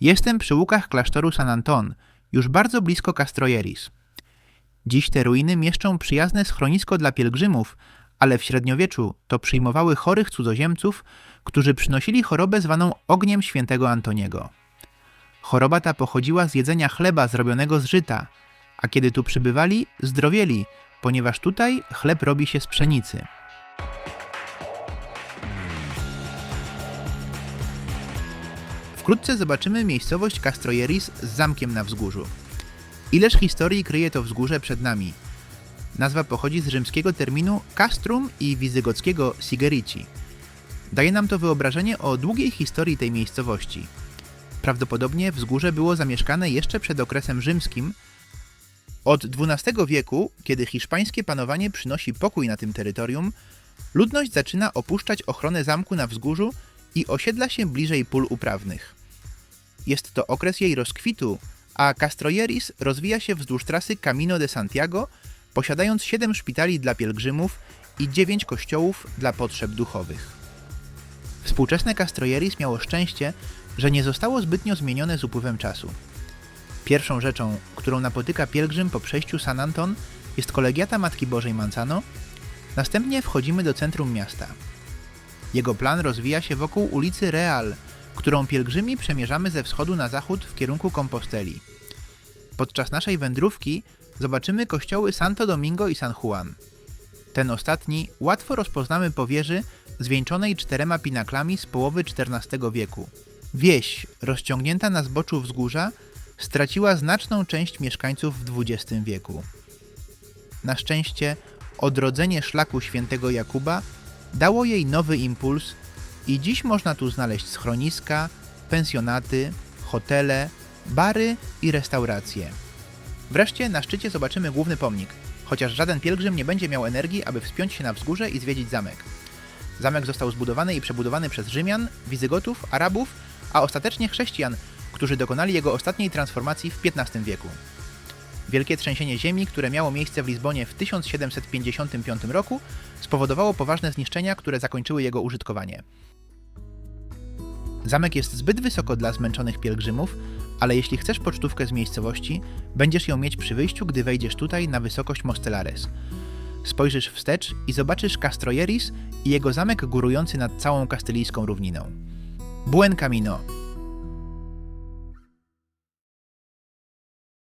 Jestem przy łukach klasztoru San Anton, już bardzo blisko Castrojeris. Dziś te ruiny mieszczą przyjazne schronisko dla pielgrzymów, ale w średniowieczu to przyjmowały chorych cudzoziemców, którzy przynosili chorobę zwaną ogniem świętego Antoniego. Choroba ta pochodziła z jedzenia chleba zrobionego z żyta, a kiedy tu przybywali, zdrowieli, ponieważ tutaj chleb robi się z pszenicy. Wkrótce zobaczymy miejscowość Castrojeris z zamkiem na wzgórzu. Ileż historii kryje to wzgórze przed nami. Nazwa pochodzi z rzymskiego terminu castrum i wizygockiego sigerici. Daje nam to wyobrażenie o długiej historii tej miejscowości. Prawdopodobnie wzgórze było zamieszkane jeszcze przed okresem rzymskim. Od XII wieku, kiedy hiszpańskie panowanie przynosi pokój na tym terytorium, ludność zaczyna opuszczać ochronę zamku na wzgórzu i osiedla się bliżej pól uprawnych. Jest to okres jej rozkwitu, a Castrojeris rozwija się wzdłuż trasy Camino de Santiago, posiadając 7 szpitali dla pielgrzymów i 9 kościołów dla potrzeb duchowych. Współczesne Castrojeris miało szczęście, że nie zostało zbytnio zmienione z upływem czasu. Pierwszą rzeczą, którą napotyka pielgrzym po przejściu San Anton, jest kolegiata Matki Bożej Manzano. Następnie wchodzimy do centrum miasta. Jego plan rozwija się wokół ulicy Real, którą pielgrzymi przemierzamy ze wschodu na zachód w kierunku Composteli. Podczas naszej wędrówki zobaczymy kościoły Santo Domingo i San Juan. Ten ostatni łatwo rozpoznamy po wieży zwieńczonej czterema pinaklami z połowy XIV wieku. Wieś, rozciągnięta na zboczu wzgórza, straciła znaczną część mieszkańców w XX wieku. Na szczęście odrodzenie szlaku świętego Jakuba dało jej nowy impuls i dziś można tu znaleźć schroniska, pensjonaty, hotele, bary i restauracje. Wreszcie na szczycie zobaczymy główny pomnik, chociaż żaden pielgrzym nie będzie miał energii, aby wspiąć się na wzgórze i zwiedzić zamek. Zamek został zbudowany i przebudowany przez Rzymian, Wizygotów, Arabów, a ostatecznie chrześcijan, którzy dokonali jego ostatniej transformacji w XV wieku. Wielkie trzęsienie ziemi, które miało miejsce w Lizbonie w 1755 roku, spowodowało poważne zniszczenia, które zakończyły jego użytkowanie. Zamek jest zbyt wysoko dla zmęczonych pielgrzymów, ale jeśli chcesz pocztówkę z miejscowości, będziesz ją mieć przy wyjściu, gdy wejdziesz tutaj na wysokość Mostelares. Spojrzysz wstecz i zobaczysz Castrojeris i jego zamek górujący nad całą kastylijską równiną. Buen camino!